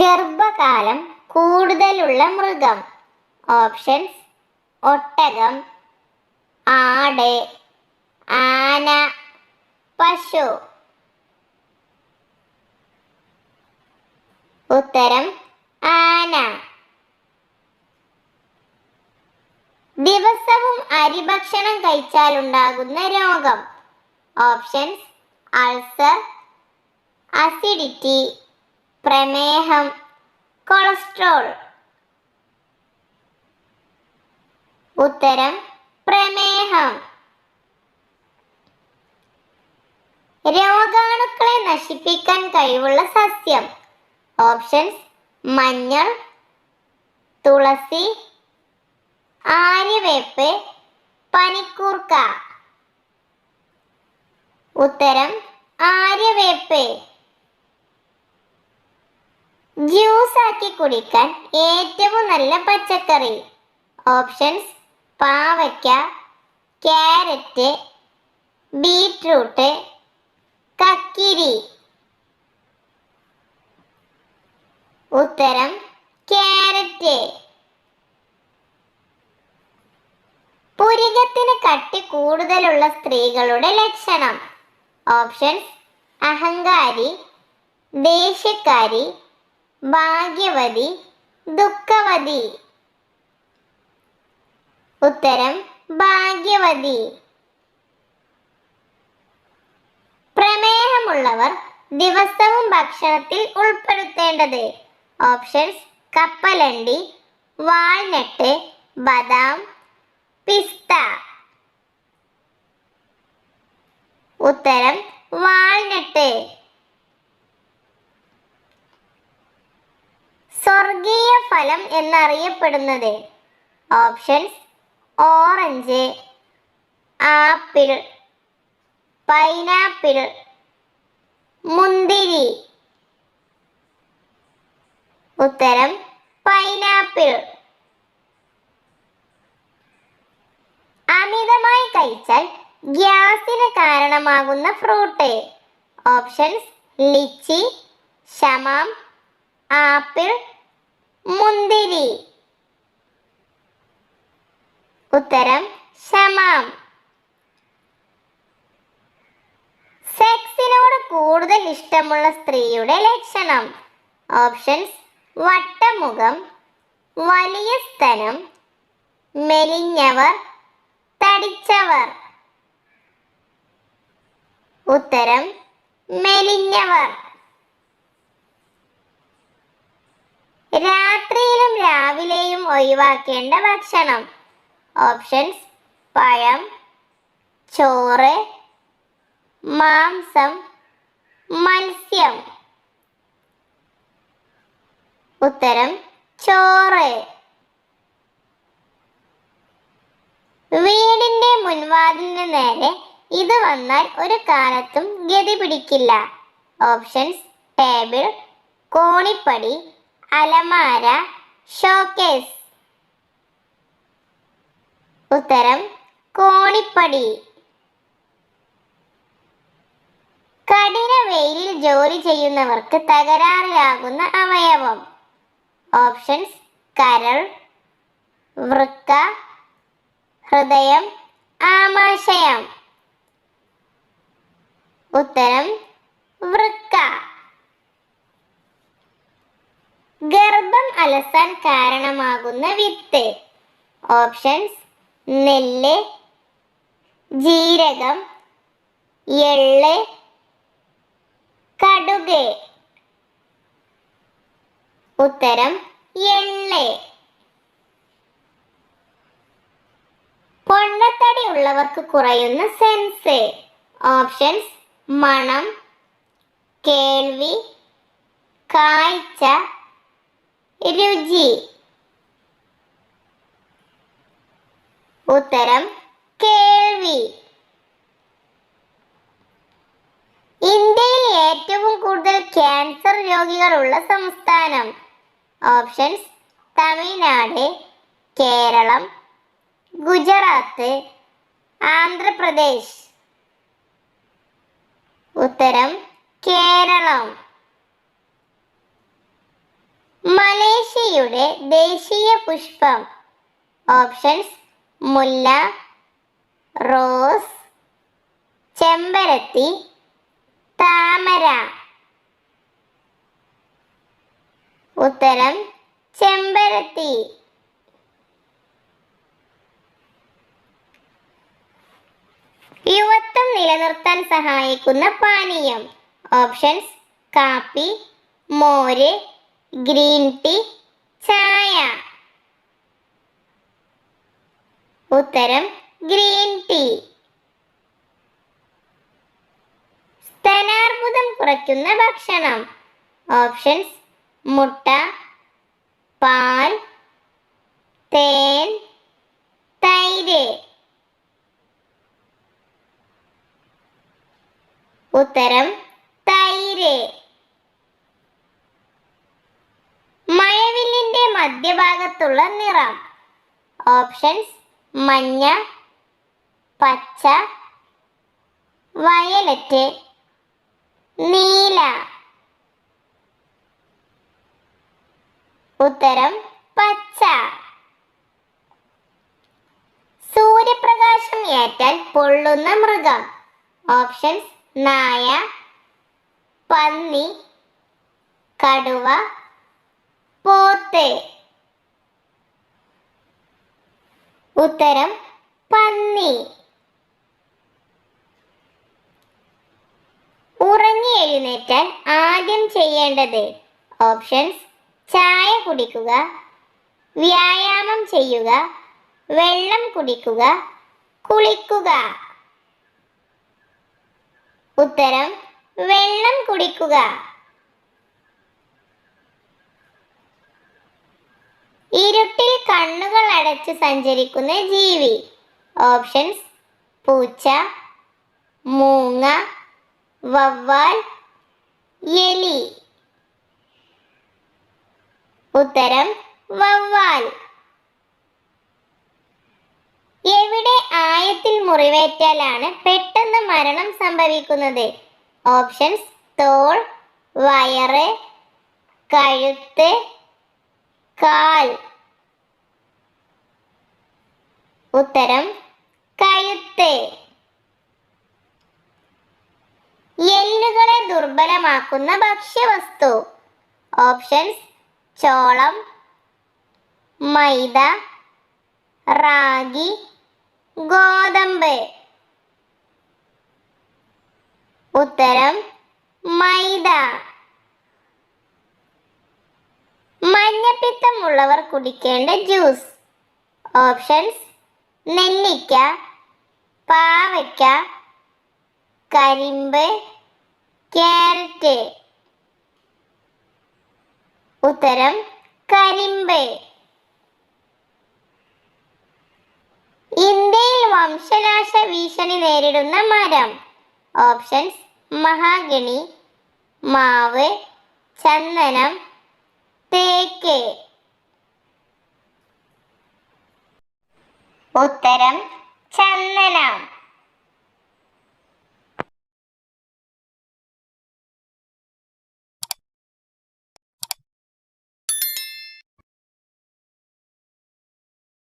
ഗർഭകാലം കൂടുതലുള്ള മൃഗം. ഓപ്ഷൻസ് ഒട്ടകം ആട് ആന പശു. ഉത്തരം ആന. ദിവസവും അരിഭക്ഷണം കഴിച്ചാലുണ്ടാകുന്ന രോഗം. ഓപ്ഷൻസ് അൾസർ അസിഡിറ്റി പ്രമേഹം കൊളസ്ട്രോൾ. ഉത്തരം പ്രമേഹം. രോഗാണുക്കളെ നശിപ്പിക്കാൻ കഴിവുള്ള സസ്യം. ഓപ്ഷൻസ് മഞ്ഞൾ തുളസി ആര്യവേപ്പ് പനിക്കൂർക്ക. ഉത്തരം ആര്യവേപ്പ്. ജ്യൂസ് ആക്കി കുടിക്കാൻ ഏറ്റവും നല്ല പച്ചക്കറി. ഓപ്ഷൻസ് പാവയ്ക്ക ക്യാരറ്റ് ബീറ്റ്റൂട്ട് കക്കിരി. ഉത്തരം ക്യാരറ്റ്. പുരികത്തിന് കട്ടി കൂടുതലുള്ള സ്ത്രീകളുടെ ലക്ഷണം. ഓപ്ഷൻസ് അഹങ്കാരി ദേഷ്യക്കാരി ഭാഗ്യവതി ദുഃഖവതി. ഉത്തരം ഭാഗ്യവതി. പ്രമേഹമുള്ളവർ ദിവസവും ഭക്ഷണത്തിൽ ഉൾപ്പെടുത്തേണ്ടത് ഓപ്ഷൻസ് കപ്പലണ്ടി വാൾനട്ട് ബദാം പിസ്ത. ഉത്തരം വാൾനട്ട്. സ്വർഗീയ ഫലം എന്നറിയപ്പെടുന്നത്. ഓപ്ഷൻസ് ഓറഞ്ച് ആപ്പിൾ പൈനാപ്പിൾ മുന്തിരി. ഉത്തരം പൈനാപ്പിൾ അമിതമായി കഴിച്ചാൽ ഗ്യാസിന് കാരണമാകുന്ന ഫ്രൂട്ട് ഓപ്ഷൻസ് ലിച്ചി ശമാം ആപ്പിൾ മുന്തിരി. ഉത്തരം ശമാം സെക്സിനോട് കൂടുതൽ ഇഷ്ടമുള്ള സ്ത്രീയുടെ ലക്ഷണം. ഓപ്ഷൻസ് വട്ടമുഖം വലിയ സ്തനം മെലിഞ്ഞവർ തടിച്ചവർ. ഉത്തരം മെലിഞ്ഞവർ. രാവിലെയും ഒഴിവാക്കേണ്ട ഭക്ഷണം. ഓപ്ഷൻസ് പഴം ചോറ് മാംസം മത്സ്യം. ഉത്തരം ചോറ്. വീടിന്റെ മുൻവാതിലിന് നേരെ ഇത് വന്നാൽ ഒരു കാലത്തും ഗതി പിടിക്കില്ല. ഓപ്ഷൻസ് ടേബിൾ കോണിപ്പടി അലമാര ഷോക്കേസ് ഉത്തരം കോണിപ്പടി. കഠിന വെയിലിൽ ജോലി ചെയ്യുന്നവർക്ക് തകരാറിലാകുന്ന അവയവം. ഓപ്ഷൻസ് കരൾ വൃക്ക ഹൃദയം ആമാശയം. ഉത്തരം വൃക്ക. ഗർഭം അലസാൻ കാരണമാകുന്ന വിത്ത്. ഓപ്ഷൻസ് നെല്ല് ജീരകം എള്ള് കടുക്. ഉത്തരം എള്ള്. പൊണ്ണത്തടി ഉള്ളവർക്ക് കുറയുന്ന സെൻസ് ഓപ്ഷൻസ് മണം കേൾവി കാഴ്ച രുചി ഉത്തരം കേൾവി. ഇന്ത്യയിൽ ഏറ്റവും കൂടുതൽ ക്യാൻസർ രോഗികളുള്ള സംസ്ഥാനം. ഓപ്ഷൻസ് തമിഴ്നാട് കേരളം ഗുജറാത്ത് ആന്ധ്രാപ്രദേശ്. ഉത്തരം കേരളം. മലേഷ്യയുടെ ദേശീയ പുഷ്പം. ഓപ്ഷൻസ് മുല്ല റോസ് ചെമ്പരത്തി താമര. ഉത്തരം ചെമ്പരത്തി. യുവത്വം നിലനിർത്താൻ സഹായിക്കുന്ന പാനീയം. ഓപ്ഷൻസ് കാപ്പി മോര് ഗ്രീൻ ടീ ചായ. ഉത്തരം ഗ്രീൻ ടീ. സ്തനാർബുദം കുറയ്ക്കുന്ന ഭക്ഷണം. ഓപ്ഷൻസ് മുട്ട പാൽ തേൻ തൈര്. ഉത്തരം തൈര് മഴവില്ലിന്റെ മധ്യഭാഗത്തുള്ള നിറം. ഓപ്ഷൻസ് മഞ്ഞ പച്ച വയലറ്റ് നീല. ഉത്തരം പച്ച. സൂര്യപ്രകാശം ഏറ്റാൽ പൊള്ളുന്ന മൃഗം. ഓപ്ഷൻസ് നായ പന്നി കടുവ പോത്ത്. ഉത്തരം പന്നി ഉറങ്ങി എഴുന്നേറ്റാൽ ആദ്യം ചെയ്യേണ്ടത് ഓപ്ഷൻസ് ചായ കുടിക്കുക വ്യായാമം ചെയ്യുക വെള്ളം കുടിക്കുക കുളിക്കുക. ഉത്തരം വെള്ളം കുടിക്കുക. ഇരുട്ടിൽ കണ്ണുകൾ അടച്ച് സഞ്ചരിക്കുന്ന ജീവി. ഓപ്ഷൻസ് പൂച്ച മൂങ്ങ വവ്വാൽ എലി. ഉത്തരം വവ്വാൽ. എവിടെ ആയത്തിൽ മുറിവേറ്റാലാണ് പെട്ടെന്ന് മരണം സംഭവിക്കുന്നത്? ഓപ്ഷൻസ് തോൾ വയറ് കഴുത്ത് കാൽ. ഉത്തരം കഴുത്ത്. എല്ലുകളെ ദുർബലമാക്കുന്ന ഭക്ഷ്യവസ്തു. ഓപ്ഷൻസ് ചോളം മൈദ റാഗി ഗോതമ്പ്. ഉത്തരം മൈദ. മഞ്ഞപ്പിത്തമുള്ളവർ കുടിക്കേണ്ട ജ്യൂസ്. ഓപ്ഷൻസ് നെല്ലിക്ക പാവയ്ക്ക കരിമ്പ് ക്യാരറ്റ്. ഉത്തരം കരിമ്പ്. ഇന്ത്യയിൽ വംശനാശ ഭീഷണി നേരിടുന്ന മരം. ഓപ്ഷൻസ് മഹാഗണി മാവ് ചന്ദനം തേക്ക്. ഉത്തരം